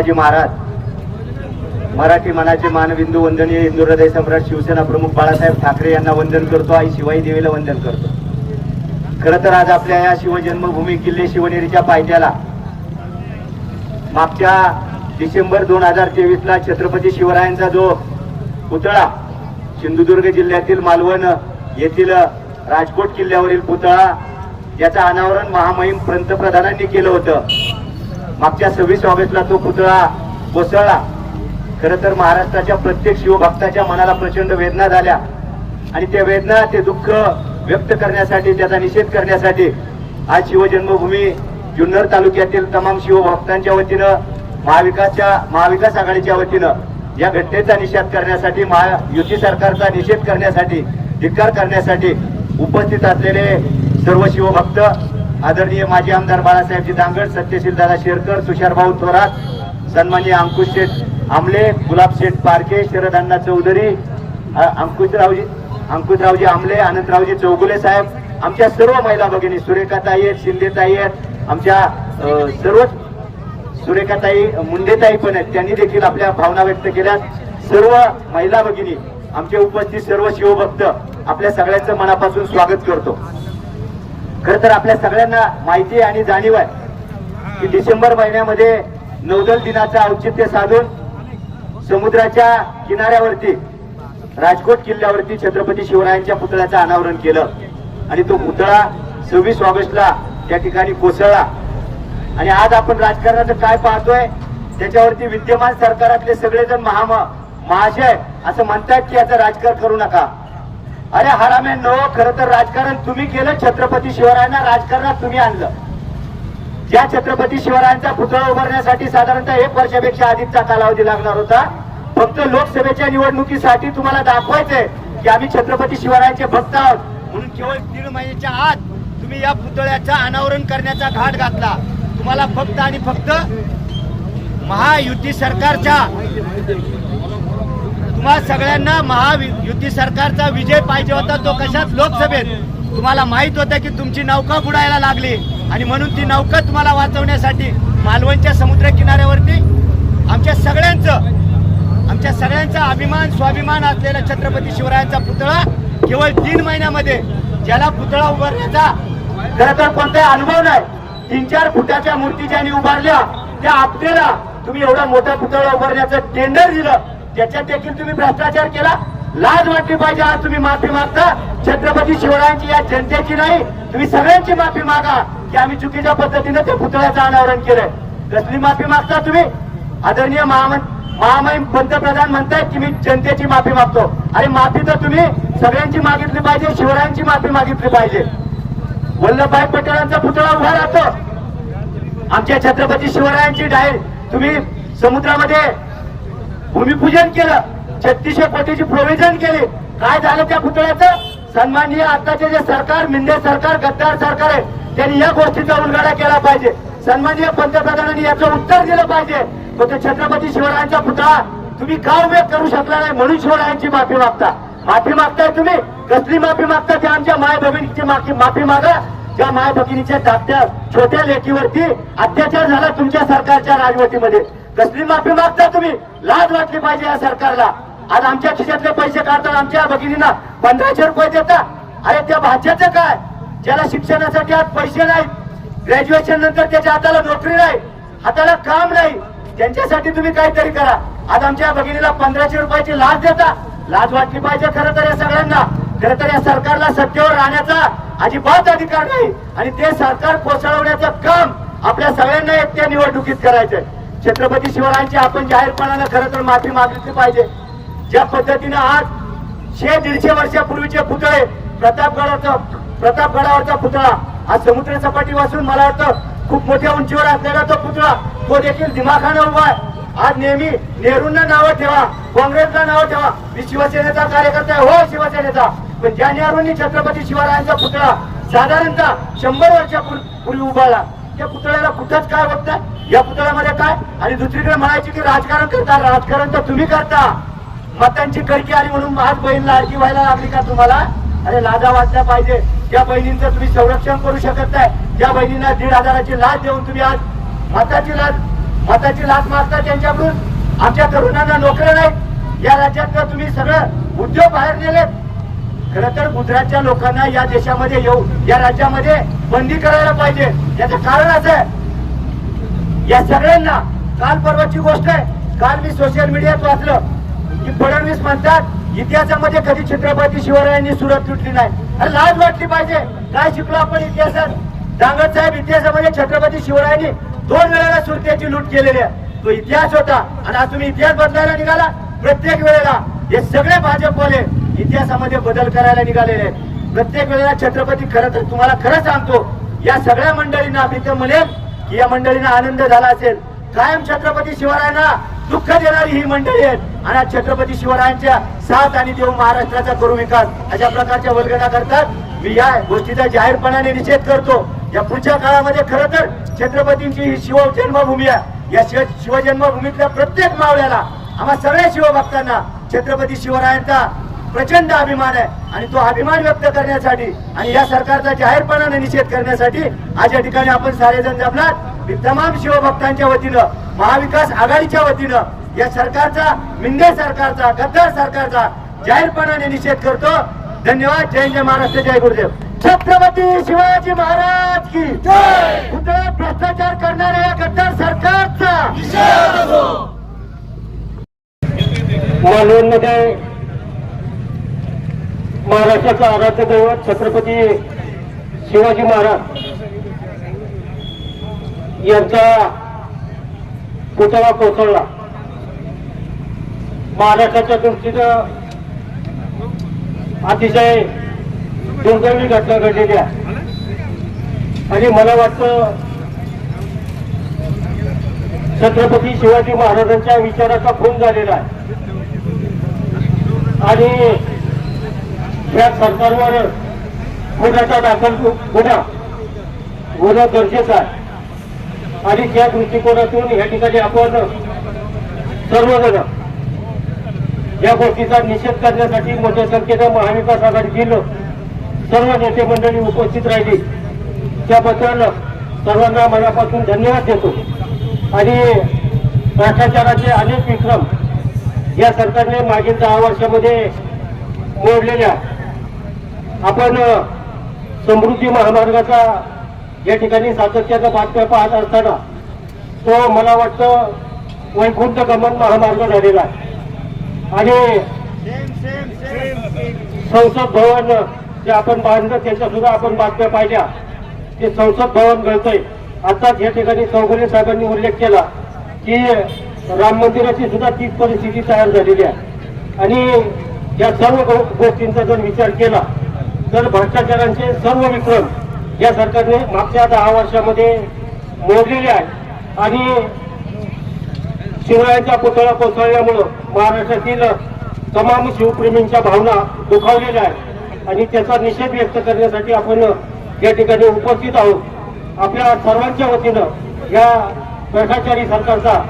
शिवाजी महाराज. मराठी मनाचे मानबिंदू वंदनीय हिंदू हृदय सम्राट शिवसेना प्रमुख बाळासाहेब ठाकरे यांना वंदन करतो. आई शिवाई देवीला वंदन करतो. खरं तर आज आपल्या या शिवजन्मभूमी किल्ले शिवनेरीच्या पायथ्याला मागच्या डिसेंबर दोन हजार तेवीस ला छत्रपती शिवरायांचा जो पुतळा सिंधुदुर्ग जिल्ह्यातील मालवण येथील राजकोट किल्ल्यावरील पुतळा याचं अनावरण महामहिम पंतप्रधानांनी केलं होतं. मागच्या सव्वीस ऑगस्टला तो पुतळा कोसळला. खर तर महाराष्ट्राच्या प्रत्येक शिवभक्ताच्या मनाला प्रचंड वेदना झाल्या. आणि त्या वेदना ते दुःख व्यक्त करण्यासाठी त्याचा निषेध करण्यासाठी आज शिवजन्मभूमी जुन्नर तालुक्यातील तमाम शिवभक्तांच्या वतीनं महाविकासच्या महाविकास आघाडीच्या वतीनं या घटनेचा निषेध करण्यासाठी महायुती सरकारचा निषेध करण्यासाठी धिक्कार करण्यासाठी उपस्थित असलेले सर्व शिवभक्त आदरणीय माजी आमदार बाळासाहेबजी दांगड सत्यशील दादा शेरकर तुषारभाऊ थोरात सन्माननीय अंकुश शेठ आमले गुलाब शेठ पारखे शरद अण्णा चौधरी अंकुशरावजी अंकुशरावजी आमले अनंतरावजी चौगुले साहेब आमच्या सर्व महिला भगिनी सुरेखाताई आहेत शिंदेताई आहेत आमच्या सर्वच सुरेखाताई मुंडेताई पण आहेत. त्यांनी देखील आपल्या भावना व्यक्त केल्या. सर्व महिला भगिनी आमचे उपस्थित सर्व शिवभक्त आपल्या सगळ्यांचं मनापासून स्वागत करतो. खर तर आपल्या सगळ्यांना माहिती आणि जाणीव आहे की डिसेंबर महिन्यामध्ये नौदल दिनाचं औचित्य साधून समुद्राच्या किनाऱ्यावरती राजकोट किल्ल्यावरती छत्रपती शिवरायांच्या पुतळ्याचं अनावरण केलं. आणि तो पुतळा सव्वीस ऑगस्टला त्या ठिकाणी कोसळला. आणि आज आपण राजकारणाचं काय पाहतोय त्याच्यावरती विद्यमान सरकारातले सगळेजण महाम महाशय असं म्हणतायत की याचं राजकारण करू नका. अरे हरामे नो खर तर राजकारण तुम्ही केलं छत्रपती शिवरायांना राजकारणात तुम्ही आणलं. ज्या छत्रपती शिवरायांचा पुतळा उभारण्यासाठी साधारणतः एक वर्षापेक्षा अधिकचा कालावधी लागणार होता. फक्त लोकसभेच्या निवडणुकीसाठी तुम्हाला दाखवायचंय की आम्ही छत्रपती शिवरायांचे भक्त आहोत. म्हणून केवळ दीड महिन्याच्या आत तुम्ही या पुतळ्याचा अनावरण करण्याचा घाट घातला. तुम्हाला फक्त आणि फक्त महायुती सरकारच्या तुम्हा सगळ्यांना महायुती सरकारचा विजय पाहिजे होता तो कशात? लोकसभेत. तुम्हाला माहीत होतं की तुमची नौका बुडायला लागली आणि म्हणून ती नौका तुम्हाला वाचवण्यासाठी मालवणच्या समुद्र किनाऱ्यावरती आमच्या सगळ्यांचं आमच्या सगळ्यांचा अभिमान स्वाभिमान असलेला छत्रपती शिवरायांचा पुतळा केवळ तीन महिन्यामध्ये ज्याला पुतळा उभारण्याचा खरं तर कोणताही अनुभव नाही. तीन चार फुटाच्या मूर्ती ज्यांनी उभारल्या त्या आपल्याला तुम्ही एवढा मोठा पुतळा उभारण्याचं टेंडर दिलं. त्याच्यात देखील तुम्ही भ्रष्टाचार केला लाज वाटली पाहिजे. आज तुम्ही माफी मागता. छत्रपती शिवरायांची या जनतेची नाही. तुम्ही सगळ्यांची माफी मागा की आम्ही चुकीच्या पद्धतीने त्या पुतळ्याचं अनावरण केलंय. कसली माफी मागता तुम्ही? आदरणीय महामहिम पंतप्रधान म्हणतायत की मी जनतेची माफी मागतो. आणि माफी तर तुम्ही सगळ्यांची मागितली पाहिजे शिवरायांची माफी मागितली पाहिजे. वल्लभभाई पटेलांचा पुतळा उभा राहतो. आमच्या छत्रपती शिवरायांची डाय तुम्ही समुद्रामध्ये भूमिपूजन केलं छत्तीसशे कोटीची प्रोव्हिजन केली. काय झालं त्या पुतळ्याचं? सन्माननीय आताचे जे सरकार मिंदे सरकार गद्दार सरकार आहे त्यांनी या गोष्टीचा उलगडा केला पाहिजे. सन्माननीय पंतप्रधानांनी याचं उत्तर दिलं पाहिजे. तो छत्रपती शिवरायांचा पुतळा तुम्ही का उभे करू शकला नाही म्हणून शिवरायांची माफी मागता? माफी मागताय तुम्ही? कसली माफी मागता? त्या आमच्या माय भगिनीची माफी माफी मागा. ज्या माय भगिनीच्या धाकट्या छोट्या लेखीवरती अत्याचार झाला तुमच्या सरकारच्या राजवटीमध्ये. कसली माफी मागता तुम्ही? लाज वाटली पाहिजे या सरकारला. आज आमच्या खिशातले पैसे काढतात आमच्या भगिनींना पंधराशे रुपये देतात. अरे त्या भाज्याचं काय? ज्याला शिक्षणासाठी आज पैसे नाहीत ग्रॅज्युएशन नंतर त्याच्या हाताला नोकरी नाही हाताला काम नाही त्यांच्यासाठी तुम्ही काहीतरी करा. आज आमच्या भगिनीला पंधराशे रुपयाची लाच देता लाज वाटली पाहिजे खरं तर या सगळ्यांना. खरं तर या सरकारला सत्तेवर राहण्याचा अजिबात अधिकार नाही. आणि ते सरकार कोसळवण्याचं काम आपल्या सगळ्यांना एकट्या निवडणुकीत करायचंय. छत्रपती शिवरायांची आपण जाहीरपणानं खरं तर माफी मागितली पाहिजे. ज्या पद्धतीनं आज शे दीडशे वर्षापूर्वीचे पुतळे प्रतापगडाचा प्रतापगडावरचा पुतळा आज समुद्र सपाटी वाचून मला वाटतं खूप मोठ्या उंचीवर असलेला तो पुतळा तो देखील दिमाखानं उभा आहे. आज नेहमी नेहरूंना नावं ठेवा काँग्रेसला नावं ठेवा. मी शिवसेनेचा कार्यकर्ता आहे. हो शिवसेनेचा. पण ज्या नेहरूंनी छत्रपती शिवरायांचा पुतळा साधारणतः शंभर वर्षापूर्वी उभारला त्या पुतळ्याला कुठंच काय बघताय या पुतळ्यामध्ये काय? आणि दुसरीकडे म्हणायची की राजकारण करता. राजकारण तर तुम्ही करता. मतांची कडकी आली म्हणून आज बहीण लाडकी व्हायला लागली का तुम्हाला? अरे लाजा वाचल्या पाहिजे. ज्या बहिणींचं तुम्ही संरक्षण करू शकत नाही. ज्या बहिणींना दीड हजाराची लाच देऊन तुम्ही आज मताची लाच मताची लाच मागता त्यांच्याकडून. आमच्या तरुणांना नोकऱ्या नाहीत. या राज्यातलं तुम्ही सगळं उद्योग बाहेर नेलेत. खर तर गुजरातच्या लोकांना या देशामध्ये येऊन या राज्यामध्ये बंदी करायला पाहिजे. याचं कारण असं आहे. या सगळ्यांना काल परवाची गोष्ट आहे. काल मी सोशल मीडियात वाचलं. की फडणवीस म्हणतात इतिहासामध्ये कधी छत्रपती शिवरायांनी सुरत लुटली नाही. अरे लाज वाटली पाहिजे. काय शिकलो आपण इतिहासात? दांगड साहेब इतिहासामध्ये छत्रपती शिवरायांनी दोन वेळेला सुरतेची लूट केलेली आहे. तो इतिहास होता. आणि आज तुम्ही इतिहास बदलायला निघाला. प्रत्येक वेळेला. हे सगळे भाजपवाले इतिहासामध्ये बदल करायला निघालेले आहेत. प्रत्येक वेळेला छत्रपती खरं तर तुम्हाला खरं सांगतो या सगळ्या मंडळींना मी तर म्हणेल की या मंडळींना आनंद झाला असेल. कायम छत्रपती शिवरायांना दुःख देणारी ही मंडळी आहेत. आणि छत्रपती शिवरायांच्या साथ आणि देव महाराष्ट्राचा करू विकास अशा प्रकारच्या वल्गना करतात. मी या गोष्टीचा जाहीरपणाने निषेध करतो. या पुढच्या काळामध्ये खरं तर छत्रपतींची ही शिव जन्मभूमी आहे. या शिव शिवजन्मभूमीतल्या प्रत्येक मावळ्याला आम्हा सगळ्या शिवभक्तांना छत्रपती शिवरायांचा प्रचंड अभिमान आहे. आणि तो अभिमान व्यक्त करण्यासाठी आणि या सरकारचा जाहीरपणाने निषेध करण्यासाठी आज या ठिकाणी आपण सारेजण जमणार. मी तमाम शिवभक्तांच्या वतीनं महाविकास आघाडीच्या वतीनं या सरकारचा मिंदे सरकारचा गद्दार सरकारचा जाहीरपणाने निषेध करतो. धन्यवाद. जय जय महाराष्ट्र जय गुरुदेव. छत्रपती शिवाजी महाराज की पुतळ्यात भ्रष्टाचार करणाऱ्या या गद्दार सरकारचा? मालवणमध्ये महाराष्ट्राचा आराध्य दैवत छत्रपती शिवाजी महाराज यांचा पुतळा कोसळला. महाराष्ट्राच्या दृष्टीनं अतिशय दुर्दैवी घटना घडलेली आहे. आणि मला वाटतं छत्रपती शिवाजी महाराजांच्या विचाराचा खून झालेला आहे. आणि या सरकारवर गुन्ह्याचा दाखल गुन्हा होणं गरजेचं आहे. आणि त्या दृष्टिकोनातून या ठिकाणी आपण सर्वजण या गोष्टीचा निषेध करण्यासाठी मोठ्या संख्येनं महाविकास आघाडीतील सर्व नेते मंडळी उपस्थित राहिली. त्याबद्दल सर्वांना मनापासून धन्यवाद देतो. आणि भ्रष्टाचाराचे अनेक विक्रम या सरकारने मागील दहा वर्षामध्ये मोडलेल्या आपण समृद्धी महामार्गाचा या ठिकाणी सातत्याचा बातम्या पाहत असताना तो मला वाटतं वैकुंठ गमन महामार्ग झालेला आहे. आणि संसद भवन जे आपण बांधलं त्याच्या सुद्धा आपण बातम्या पाहिल्या. ते संसद भवन घडतंय. आताच या ठिकाणी चौगुले साहेबांनी उल्लेख केला की राम मंदिराची सुद्धा तीच परिस्थिती तयार झालेली आहे. आणि या सर्व गो- गोष्टींचा जर विचार केला तर भ्रष्टाचारांचे सर्व विक्रम या सरकारने मागच्या दहा वर्षामध्ये मोडलेले आहेत. आणि शिवरायांच्या पुतळा कोसळल्यामुळं महाराष्ट्रातील तमाम शिवप्रेमींच्या भावना दुखावलेल्या आहेत. आणि त्याचा निषेध व्यक्त करण्यासाठी आपण या ठिकाणी उपस्थित आहोत. आपल्या सर्वांच्या वतीनं या भ्रष्टाचारी सरकारचा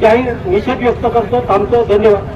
जाहीर निषेध व्यक्त करतो. थांबतो. धन्यवाद.